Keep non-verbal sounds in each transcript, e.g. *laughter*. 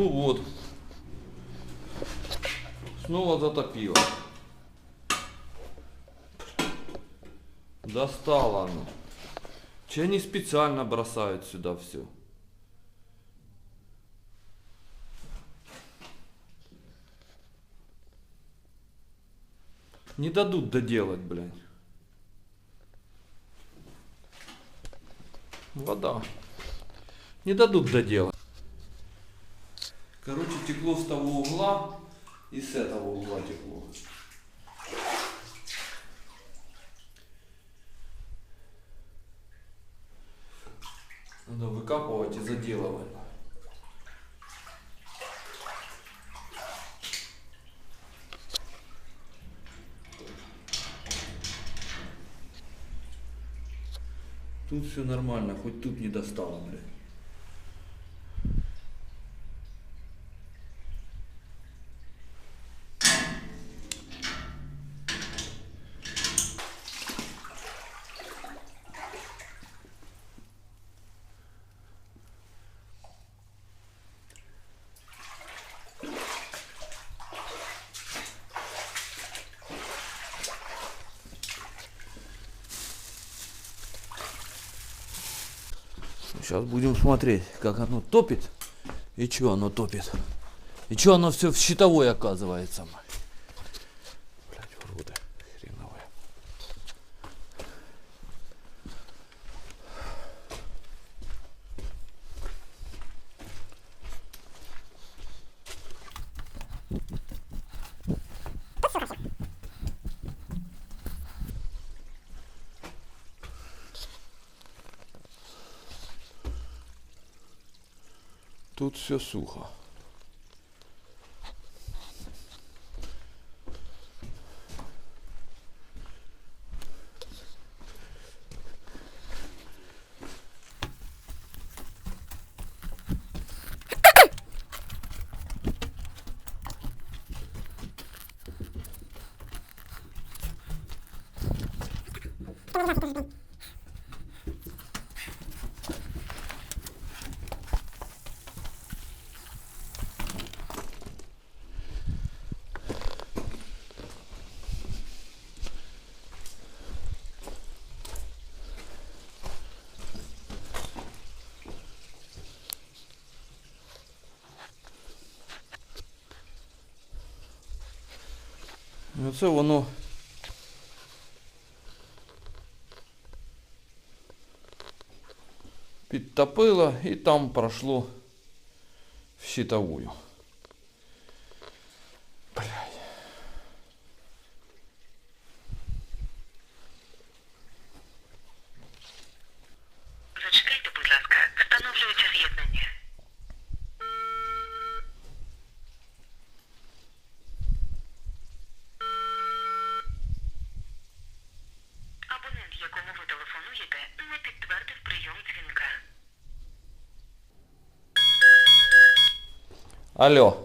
Ну вот. Снова затопило. Достало оно. Че они специально бросают сюда все? Не дадут доделать, блядь. Вода. Не дадут доделать. Короче, текло с того угла и с этого угла текло. Надо выкапывать и заделывать. Тут все нормально, хоть тут не достало, блядь. Сейчас будем смотреть, как оно топит и что оно топит. И что оно все в щитовой оказывается. Тут Оце воно. Підтопило і там пройшло в щитовую. Алло.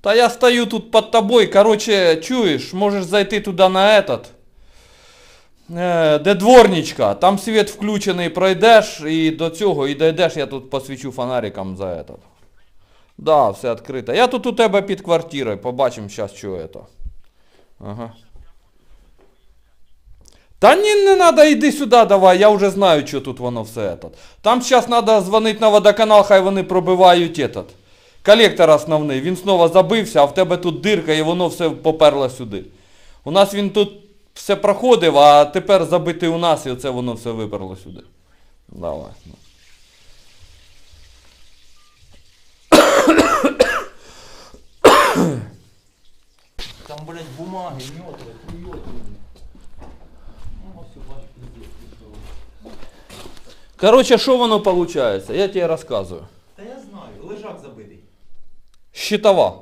Та я стою тут под тобой, короче, чуешь, можешь зайти туда на этот. Е, де дворничка, там світ включений, пройдеш і до цього, і дійдеш, я тут посвічу фонариком за этот. Да, все відкрито. Я тут у тебе під квартирою, побачимо зараз, що это. Ага. Та ні, не надо, іди сюди, давай, я вже знаю, що тут воно все этот. Там зараз треба дзвонити на водоканал, хай вони пробивають этот. Колектор основний, він знову забився, а в тебе тут дирка і воно все поперло сюди. У нас він тут все проходив, а тепер забитий у нас і оце воно все виперло сюди. Давай. ну. Там, блядь, бумаги, метры, Короче, що воно виходить? Я тебе розказую. Та я знаю, лежак забитий. Щитова.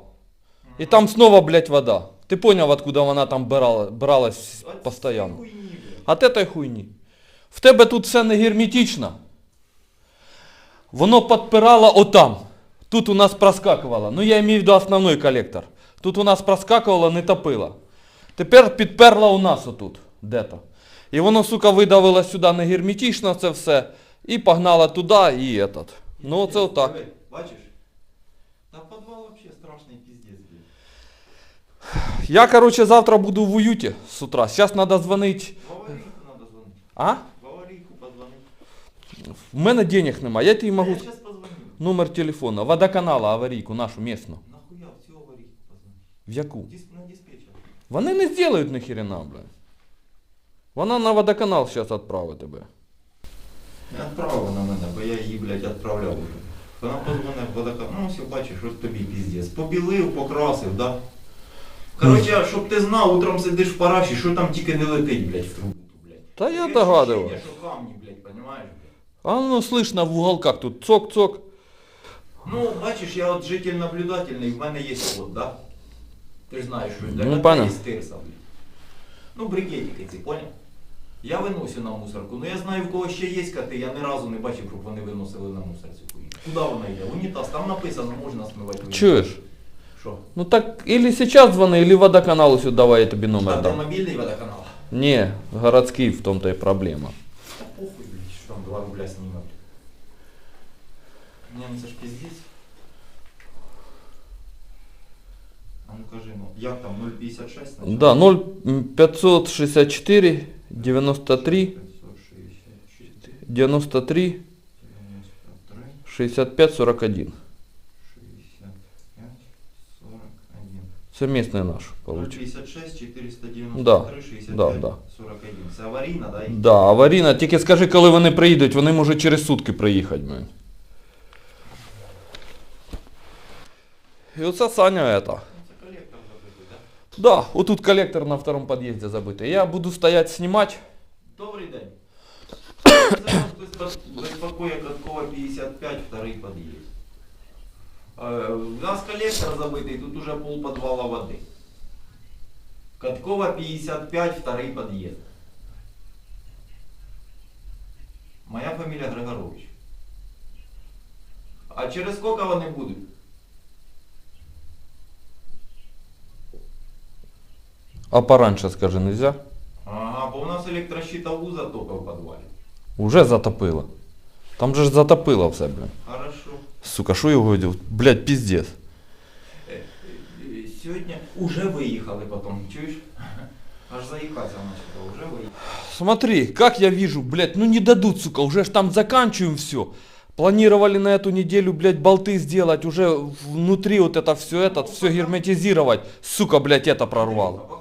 І там снова, блядь, вода. Ти поняв, откуда вона там брала, бралась От постоянно. Хуйні, блядь. От этой хуйні. В тебе тут все не герметично. Воно підпирало отам. Тут у нас проскакувало. Ну я имею в виду основной коллектор. Тут у нас проскакувало, не топило. Тепер підперло у нас отут. Де-то. І воно, сука, видавило сюди не герметично це все. І погнало туди і этот. Ну оце отак. Бачиш? Та підвал вообще страшний пиздец, блядь. Я, короче, завтра буду в уюте с утра. Надо звонить. В аварійку треба дзвонити. А? В аварійку подзвонити. В мене денег нема. Я тобі Могу... можу Я зараз позвоню. номер телефона. Водоканала аварійку нашу місну. Нахуя в цю аварійку позвонити? В яку? На диспетчер. Вони не зроблять нахерена, блядь. Вона на водоканал зараз відправить тебе. Не відправила на мене, бо я її, блядь, відправляв уже. Вона позвонив водоканал. Ну, все, бачиш, ось тобі піздець. Побілив, покрасив, да? Короче, щоб ти знав, утром сидиш в параші, що там тільки не летить, блядь, в трубу, блядь. Та я Таке ощущення, що камні, блядь, блядь. А ну слышно в уголках тут цок-цок. Ну, бачиш, я от житель наблюдательний, в мене є код, да? Ти ж знаєш, що для Ну, кота понятно. є стирса, блядь. Ну, брикетики ці, поняв? Я виносю на мусорку, ну я знаю, в кого ще є коти, я ні разу не бачив, щоб вони виносили на мусор цю хуйню. Куди вона йде? В Унітаз, там написано, можна смивати в унітаз. Чуєш? Що? Ну так или сейчас звони, или водоканалу сюди давай я тобі номер А, де дам. мобільний водоканал? Не, городський в тому-то і проблема. Та похуй, блядь, що там 2 рубля знімати. Ні, ну це ж пиздець. А ну кажи, ну, як там, 0,56? значить? Да, 0564 93 564, 93 93, 65 41. 65, 41. Це місний наш, получив. 056, 493, Да, 65, да, да. 41. Це аварійна, да? і- Да, аварійна, тільки скажи, коли вони приїдуть, вони можуть через сутки приїхати. Блин. І оце Саня это. да? Да, отут коллектор на втором подъезде забитий. Я буду стоять снимать. Добрий день. Це хтось безпокоє Каткова 55, вторий під'їзд. Е, У нас колектор забитий, тут уже пол подвала води. Каткова 55, вторий під'їзд. Моя фамілія Григорович. А через сколько вони будуть? А пораньше скажи, нельзя? Ага, бо у нас електрощита вуза топив в підвалі. Уже затопило. Там же ж затопило все, блин. Хорошо. Сука, що його діл? Блядь, пиздец. Е, е, Сьогодні уже виїхали потім, чуєш? *laughs* Аж заїхатися начало, вже виїхали. Смотри, как я вижу, блядь, ну не дадут, сука, уже ж там заканчиваем все. Планировали на эту неделю, блядь, болты сделать, уже внутри вот это все это, все герметизировать. Сука, блядь, это А прорвало.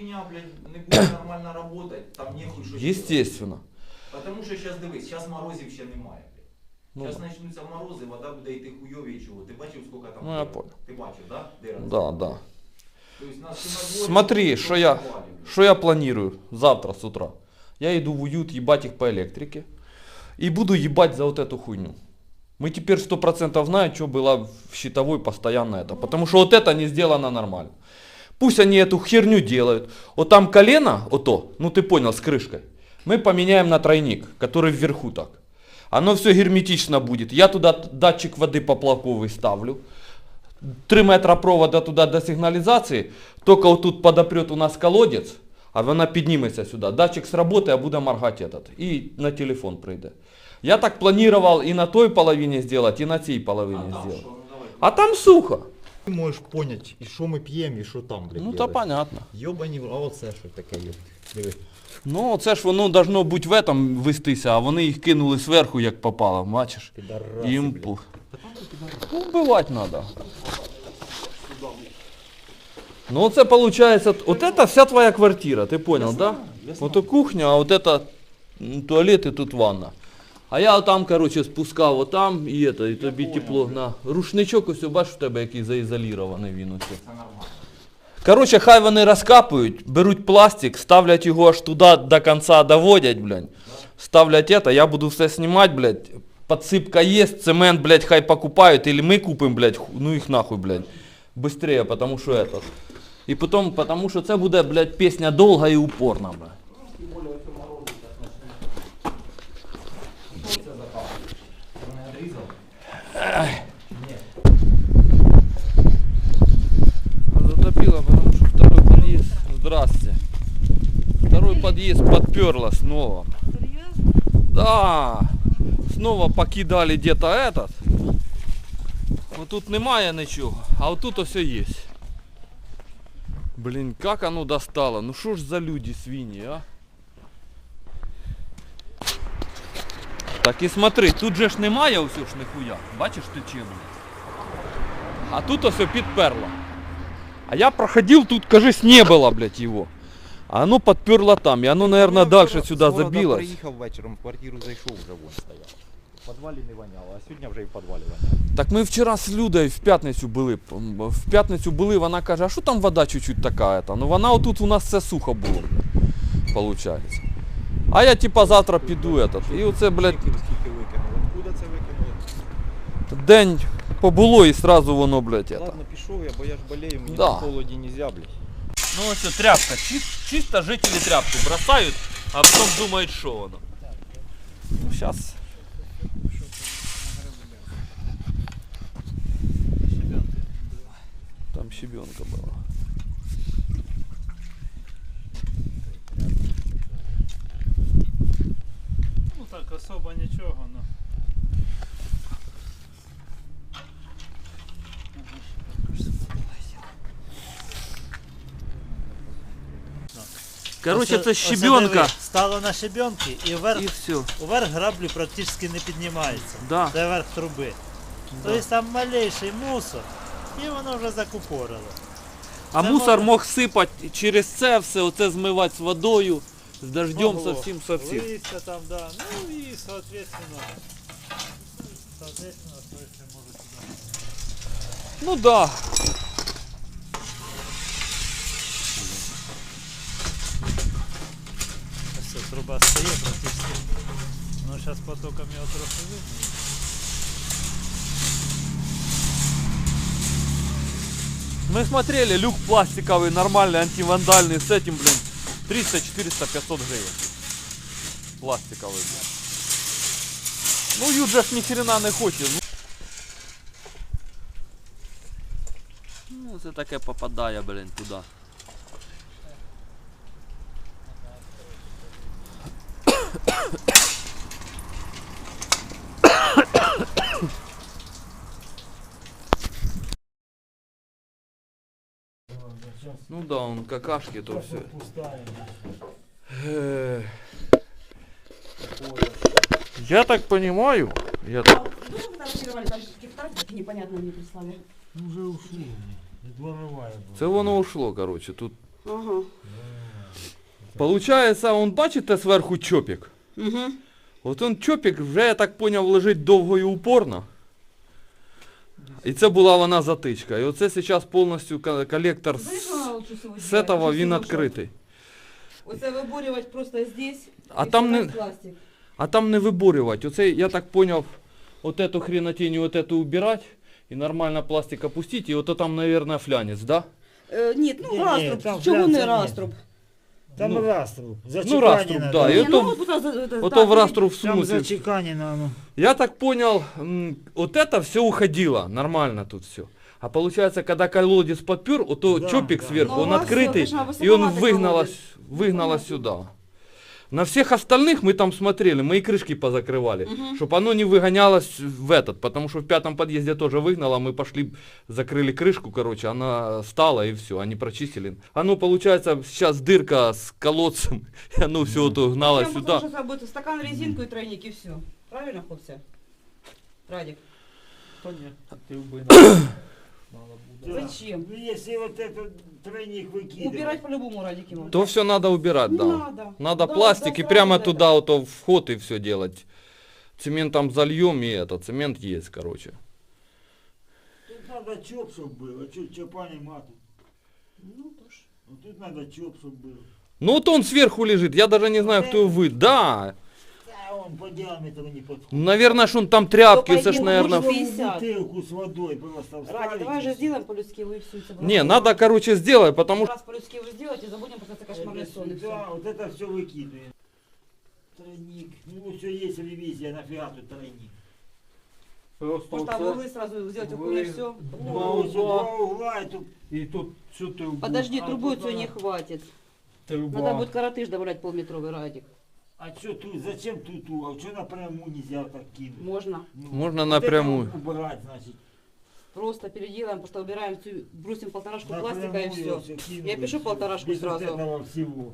поки оця хуйня, блядь, не буде нормально работать, там нехуй що Естественно. Потому що зараз дивись, зараз морозів ще немає, блядь. Ну, Зараз почнуться морози, вода буде йти хуйовічого. Ти бачив, скільки там? Ну, я дирок? понял. Ти бачив, да? Дирок? да, да. Тобто нас і на дворі, Смотри, і що в я- підвалі, блядь. Что я планирую завтра с утра? Я иду в уют ебать их по электрике. И буду ебать за вот эту хуйню. Мы теперь сто процентов знаем, что было в щитовой постоянно это. Потому что вот это не сделано нормально. Пусть они эту херню делают. Вот там колено, вот то, ну ты понял, с крышкой. Мы поменяем на тройник, который вверху так. Оно все герметично будет. Я туда т- датчик воды поплавковый ставлю. 3 метра провода туда до сигнализации. Только вот тут подопрет у нас колодец, а вона підніметься сюди. Датчик сработає, а буде моргати этот. І на телефон прийде. Я так планировал и на той половине сделать, и на цій А половине там сделать. що? Ну давай. А там сухо. Ти можеш поняти, і що ми п'ємо, і що там, блядь. Ну то делається. понятно. Йобані, в- а оце що таке, йоб. Диви. Ну це ж воно должно бути в этом вестися, а вони їх кинули зверху, як попало, бачиш? Підараси, Їм блядь. пу- Ну, вбивати треба. Ну це получается, вот это вся твоя квартира, ты понял, да? Вот это кухня, а вот это м, туалет и тут ванна. А я там, короче, спускав отам і это, і тобі тепло. На рушничок ось бачиш в тебе який заізолірований він оце. Це нормально. Короче, хай вони розкапують, беруть пластик, ставлять його аж туди до кінця доводять, блядь. Ставлять это, я буду все знімати, блядь. Подсыпка есть, цемент, блядь, хай покупают, или мы купим, блядь, ху- ну их нахуй, блядь. Быстрее, потому что это. И потом, потому что це буде, блядь, песня долга и упорна, блядь. Затопило, потому что второй подъезд, здрасте. Второй подъезд подперло снова. Да, снова покидали где-то этот. Тут немає нічого, а отут ось є. Блін, як оно достало? Ну що ж за люди свині, а? Так і смотри, тут же ж немає ось ж ніхуя. Бачиш тече, блін. А тут ось підперло. А я проходил, тут, кажись, не было, блядь, его. А оно подперло там, и оно, наверное, дальше сюда забилось. приїхав вечором, в квартиру зайшов, вже вон стояв. В підвалі не воняло, а сьогодні вже і в підвалі воняло. Так ми вчора з Людою в п'ятницю були. м, В п'ятницю були, вона каже, а що там вода чуть-чуть така? ета?» Ну вона отут у нас все сухо було. Получається. А я типа завтра піду этот. І оце, блядь, Скільки викинули? Откуда це викинули? день побуло і сразу воно, блядь, это. Ладно, пішов я, бо я ж болею, мені Да. на холоді нельзя, блядь. Ну ось тряпка. Чис- чисто жителі тряпку бросають, а потім думають, що воно. Ну, зараз. Там щебенка була. Так, особо нічого, ну. Короче, це щебенка. Стало на щебенки і вверх, І все. вверх граблі практично не піднімається. Да. Це верх труби. Тобто там малейший мусор, і воно вже закупорило. А Це мусор можна- мог сипати через це все, оце змивати з водою, з дождем, Могло. совсем совсем. Там, да. Ну і, соответственно, соответственно, то есть може сюди. Ну да. Ця труба стає практично. Ну зараз потоком його трохи видно. Мы смотрели, люк пластиковый, нормальный, антивандальный, с этим, блин, 300, 400, 500 гривен. Пластиковый, блин. Ну, Юджа ж ни хрена не хоче. Ну, ну це таке попадає, блин, туди. Ну да, он какашки, то все. Я так понимаю, я так... Ну, там гектар такие непонятно мне прислали. Уже ушло, була. Це воно ушло, короче, тут. Ага. Получається, он бачите зверху чопік? Угу. От он чопік вже, я так поняв, лежить довго і упорно. І це була вона затичка. І оце зараз повністю ко- колектор Знаешь, з, что лучше всего з сделать? этого Лучше він всего, відкритий. что Вот это выборивать просто здесь. А и там не- собрать пластик. А там не виборювати. Оце, я так поняв, от эту хренотіню, от эту убирать, і нормально пластик опустить, і ото там, наверное, флянець, да? Э, нет, ну Не, не, раструб, там чугунный глянца нет. раструб. Там Ну, раструб. ну, раструб, да, Не, и ну, вот это, Ото да, в раструб Там зачеканено, ну. Я так понял, вот это все уходило, нормально тут все. А получается, когда колодец подпер, вот то Да, чопик да. сверху, Ну, он вас, открытый, и он высоковатый выгнало, колодец. выгнало Понятно. сюда. На всех остальных мы там смотрели, мы и крышки позакрывали, чтобы оно не выгонялось в этот, потому что в пятом подъезде тоже выгнало, мы пошли, закрыли крышку, короче, она стала и все, они прочистили. Оно получается сейчас дырка с колодцем, *laughs* и оно все это гнало Прям сюда. забыто. Стакан, резинку и тройник, и все. Правильно, хлопцы? Радик. Ты *clears throat* бы Зачем? Ну, если вот этот тройник выкидывать. Убирать по-любому, Радик, его. То все надо убирать, да. надо. Надо Да, пластик да, и прямо сразу туда вот то вход и все делать. Цементом зальем и это, цемент есть, короче. Тут надо чоп, щоб було, а чо чопа нема тут. Ну, тоже. Ну тут надо чоп, щоб було. Ну вот он сверху лежит, я даже не знаю, кто его вы. Да, Он по діаметру не підходить. наверное, что он там тряпки, Ну, это ж, пойди, наверное... может, Можна 50. бутилку з водою просто вставити. давай же сделаем по-людски, вы все это Не, надо, короче, сделать, потому что... Раз по-людски вы сделаете, забудем просто это кошмарный сон и все. вот это все выкидываем. Тройник. Ну все есть ревизия, нафига тут тройник? Может, там углы сразу сделать окуня, все. Два угла. Два угла и тут всю трубу. Подожди, А, трубу тут все не хватит. Труба. Надо будет коротыш добавлять полметровый радик. А что тут, зачем тут, а что напрямую нельзя так кинуть? Можно. Ну, Можно вот это напрямую. Убрать, значит. Просто переделаем, просто убираем всю, бросим полторашку Да, пластика и все. всё кинули, Я пишу всё. полторашку Без сразу. вот этого всего.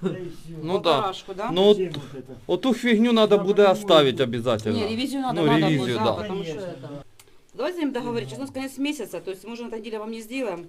Да и всё. Ну да. полторашку, да? Ну, Зачем вот это? оту фигню надо буде оставить обязательно. Не, ревизию надо, Ну, надо ревизию, будет, да. потому что Конечно, это. да. Давайте им договорить, сейчас у нас конец месяца, то есть мы уже на неделе вам не сделаем.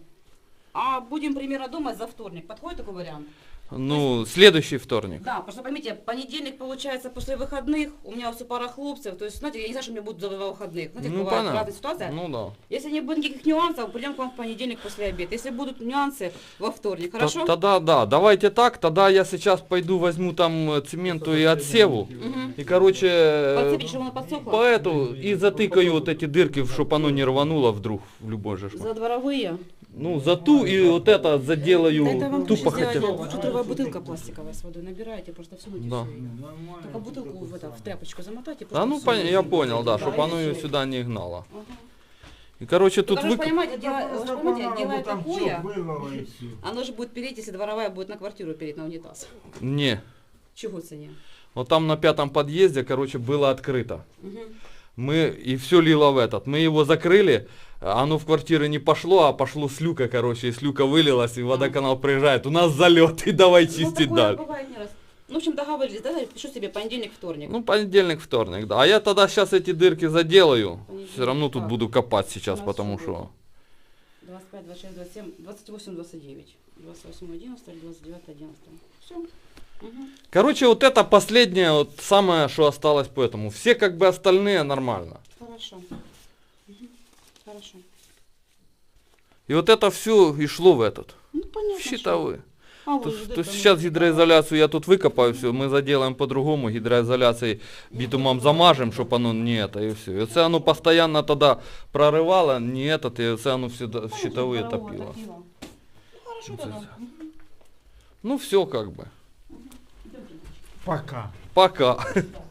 А будем примерно думать за вторник. Подходит такой вариант? Ну, следующий вторник. Да, что поймите, понедельник получается после выходных, у меня все пара хлопцев, то есть, знаете, я не знаю, что у меня будет за выходных. Знаете, Ну, бывает понятно. разная ситуация. Ну да. Если не будет никаких нюансов, придем к вам в понедельник после обеда. Если будут нюансы, во вторник, хорошо? Т- Тогда да, давайте так, тогда я сейчас пойду возьму там э, цементу и отсеву. И, короче, э, Подцепить, чтобы оно подсохло? по эту и затыкаю вот эти дырки, чтобы оно не рвануло вдруг в любой же. За дворовые. Ну, за ту и вот это заделаю Да это тупо хотя бы. Футровая бутылка пластиковая с водой набираете, просто всунете Да. Нормально. Только бутылку в, это, в тряпочку замотайте. А просто ну, всунете. пон- я понял, да, чтобы и оно ее сюда не гнало. Ага. И, короче, Тут тут вы понимаете, дело, Да вы же понимаете, дело такое, было, оно же будет переть, если дворовая будет на квартиру переть на унитаз. Не, Чего цене? вот там на пятом подъезде, короче, было открыто. Мгм. Мы, и все лило в этот. Мы его закрыли, оно в квартиры не пошло, а пошло с люка, короче, и с люка вылилось, и водоканал приезжает. У нас залет, *laughs* и давай Ну, чистить такое дальше. Ну, в общем, договорились, да, пишу себе понедельник, вторник. Ну, понедельник, вторник, да. А я тогда сейчас эти дырки заделаю. Все равно тут так. буду копать сейчас, потому что... 25, 26, 27, 28, 29. 28, 11, 29, 11. Все. Угу. Короче, вот это последнее, вот самое, что осталось по этому. Все как бы остальные нормально. Хорошо. Хорошо. И вот это все и шло в этот, Ну, понятно. в что. щитовые. А, То, то это сейчас гидроизоляцию я тут выкопаю, все, мы заделаем по-другому, гидроизоляцией битумом замажем, чтобы оно не это, и все. И це оно постоянно тогда прорывало, не этот, и це оно все в щитовые Ну, здорово, топило. Ну, хорошо тогда. Ну все как бы. Пока. Пока. *laughs*